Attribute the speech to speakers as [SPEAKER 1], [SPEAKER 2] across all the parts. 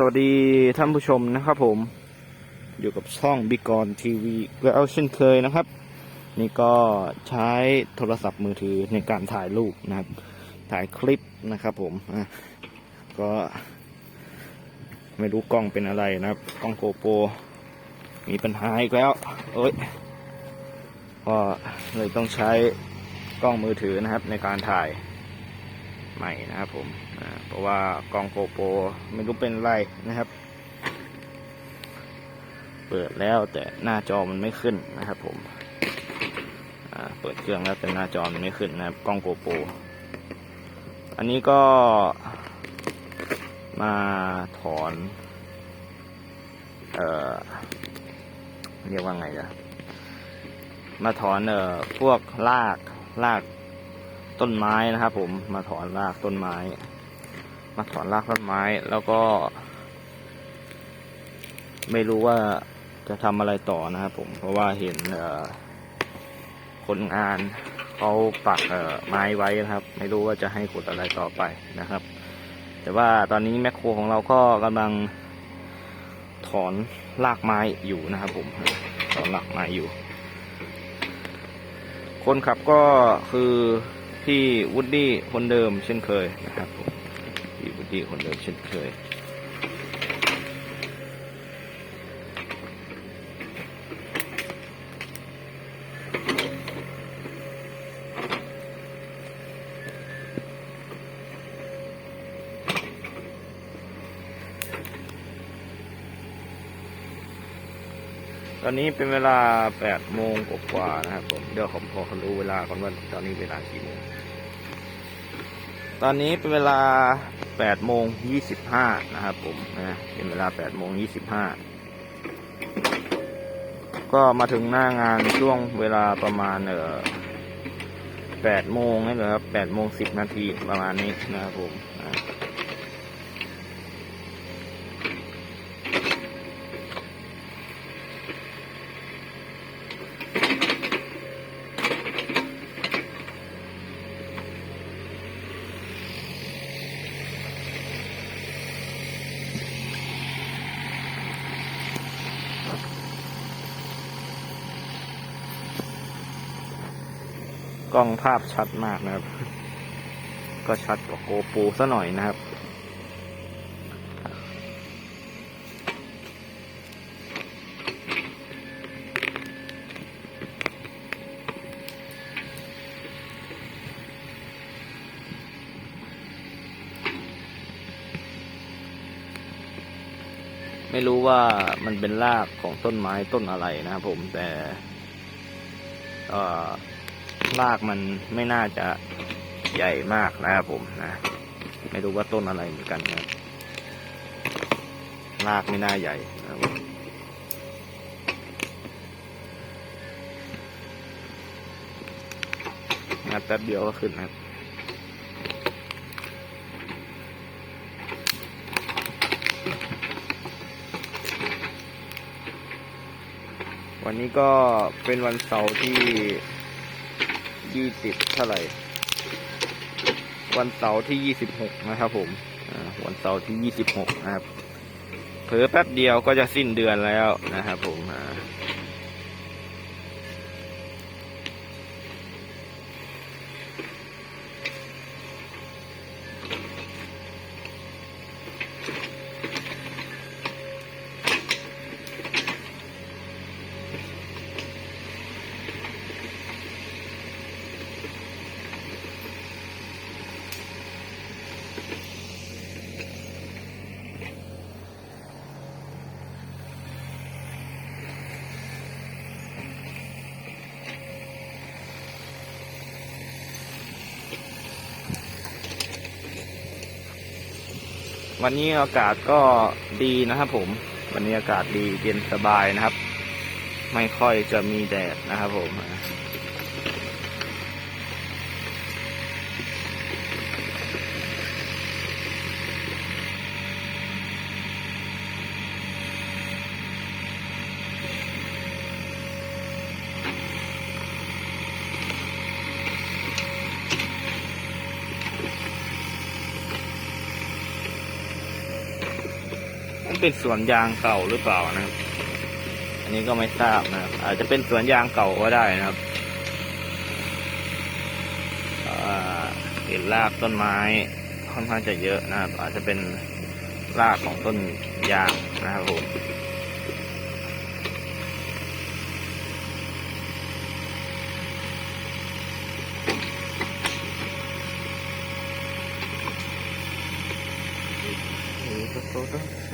[SPEAKER 1] สวัสดีท่านผู้ชมนะครับผมอยู่กับช่องบิกรทีวีแล้วเช่นเคยนะครับ นี่ก็ใช้โทรศัพท์มือถือในการถ่ายรูปนะครับ ถ่ายคลิปนะครับผมอะก็ไม่รู้กล้องเป็นอะไรนะครับ กล้องโกโปรมีปัญหาอีกแล้วโอ้ยก็เลยต้องใช้กล้องมือถือนะครับในการถ่าย ใหม่นะครับผมเพราะว่ากล้องโกโปรไม่รู้เป็นไรนะครับ เปิดแล้วแต่หน้าจอมันไม่ขึ้นนะครับผมเปิดเครื่องแล้วแต่หน้าจอมันไม่ขึ้นนะครับกล้องโกโปรอันนี้ก็มาถอน เอ่อ เรียกว่าไงล่ะ มาถอนเอ่อพวกรากราก ต้นไม้นะครับ ผมมาถอนรากต้นไม้ มาถอนรากต้นไม้แล้วก็ ไม่รู้ว่าจะทำอะไรต่อนะครับผมเพราะว่าเห็นคนงานเขาปักไม้ไว้นะครับ ไม่รู้ว่าจะให้ขุดอะไรต่อไปนะครับ แต่ว่าตอนนี้แมคโครของเราก็กำลังถอนรากไม้อยู่นะครับ ผมถอนรากไม้อยู่ คนขับก็คือ พี่วูดดี้คนเดิมเช่นเคยนะครับผมพี่วูดดี้คนเดิมเช่นเคย ตอนนี้เป็นเวลา8โมงกว่าๆนะครับผม เดี๋ยวผมพอรู้เวลาก่อนว่าตอนนี้เวลากี่โมง ตอนนี้เป็นเวลา8โมง25นะครับผมนะเป็นเวลา8โมง25 ก็มาถึงหน้างานช่วงเวลาประมาณเอ่อ8โมงนี่แหละครับ8โมง10 นาทีประมาณนี้นะครับผมนะ ล้องภาพชัดมากนะครับ ก็ชัดกว่าโกปรซะหน่อยนะครับ ไม่รู้ว่ามันเป็นรากของต้นไม้ต้นอะไรนะครับผมแต่ เอ่อ รากมันไม่น่าจะใหญ่มากนะครับผมนะ ไม่รู้ว่าต้นอะไรเหมือนกันนะรากไม่น่าใหญ่นะครับงัดแป๊บเดียวก็ขึ้นนะครับวันนี้ก็เป็นวันเสาร์ที่ ยี่สิบเท่าไหร่ วันเสาร์ที่ยี่สิบหกนะครับผมอ่าวันเสาร์ที่ยี่สิบหกนะครับเผลอแป๊บเดียวก็จะสิ้นเดือนแล้วนะครับผม วันนี้อากาศก็ดีนะครับผม วันนี้อากาศดีเย็นสบายนะครับ ไม่ค่อยจะมีแดดนะครับผม เป็นสวนยางเก่าหรือเปล่านะครับ อันนี้ก็ไม่ทราบนะครับ อาจจะเป็นสวนยางเก่าก็ได้นะครับเห็นรากต้นไม้ค่อนข้างจะเยอะนะครับ อาจจะเป็นรากของต้นยางนะครับผมผม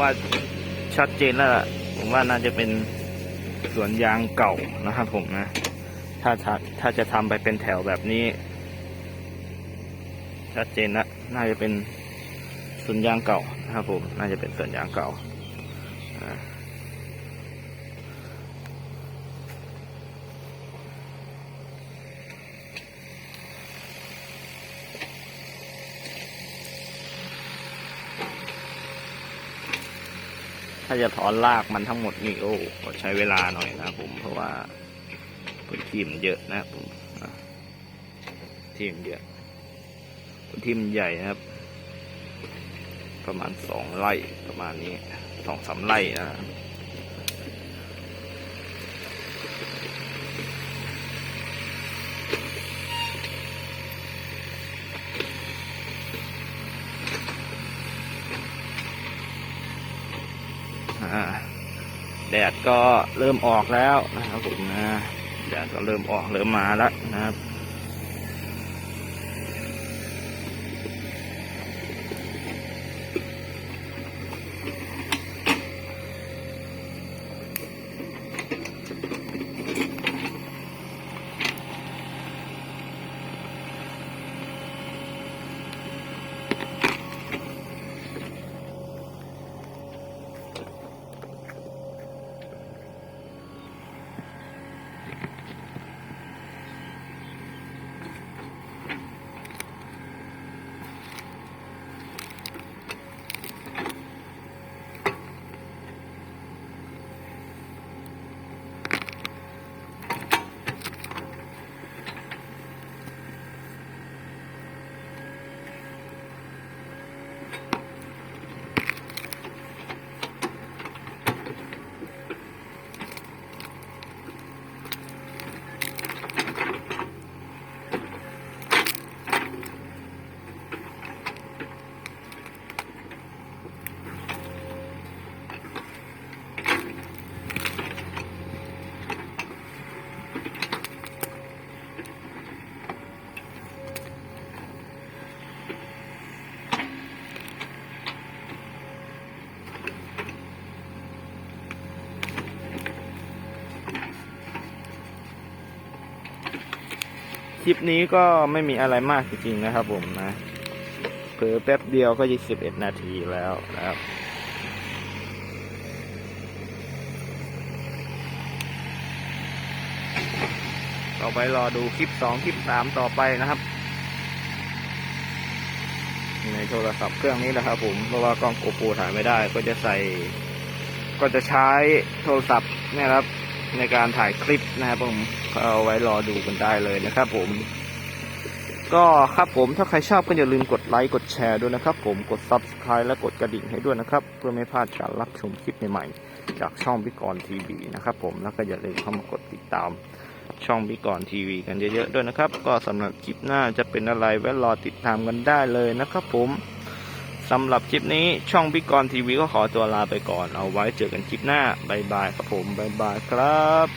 [SPEAKER 1] ว่าชัดเจนแล้วผมว่าน่าจะเป็นสวนยางเก่านะครับผมนะ ถ้าถ้าถ้าจะทำไปเป็นแถวแบบนี้ ชัดเจนละน่าจะเป็นสวนยางเก่านะครับผม น่าจะเป็นสวนยางเก่าอ่า ถ้าจะถอนรากมันทั้งหมดนี่โอ้ก็ใช้เวลาหน่อยนะผมเพราะว่าพื้นที่มันเยอะนะผมที่มันเยอะพื้นที่มันใหญ่นะครับ ประมาณสองไร่ประมาณนี้สองสามไร่นะอ่าแดดก็เริ่มออกแล้วนะครับผมนะแดดก็เริ่มออกเริ่มมาแล้วนะครับ ลิปนี้ก็ไม่มีอะไรมากจริงๆนะครับผมนะเผลอแป๊บเดียวก็21นาทีแล้วนะครับต่อไปรอดูคลิปสองคลิปสามต่อไปนะครับ ในโทรศัพท์เครื่องนี้นะครับ ผมเพราะว่ากล้องโกโปรถ่ายไม่ได้ ก็จะใส่ ก็จะใช้โทรศัพท์นะครับ ในการถ่ายคลิปนะครับผม ก็เอาไว้รอดูกันได้เลยนะครับผม ก็ครับผมถ้าใครชอบก็อย่าลืมกดไลค์กดแชร์ด้วยนะครับ ผมกด subscribe และกดกระดิ่งให้ด้วยนะครับ เพื่อไม่พลาดการรับชมคลิปใหม่ๆจากช่องพิกรทีวีนะครับผมแล้วก็อย่าลืมเข้ามากดติดตามช่องพิกรทีวีกันเยอะๆด้วยนะครับ ก็สำหรับคลิปหน้าจะเป็นอะไรไว้รอติดตามกันได้เลยนะครับ ผมสำหรับคลิปนี้ช่องพิกรทีวีก็ขอตัวลาไปก่อนเอาไว้เจอกันคลิปหน้าบายบายครับผมบายบายครับ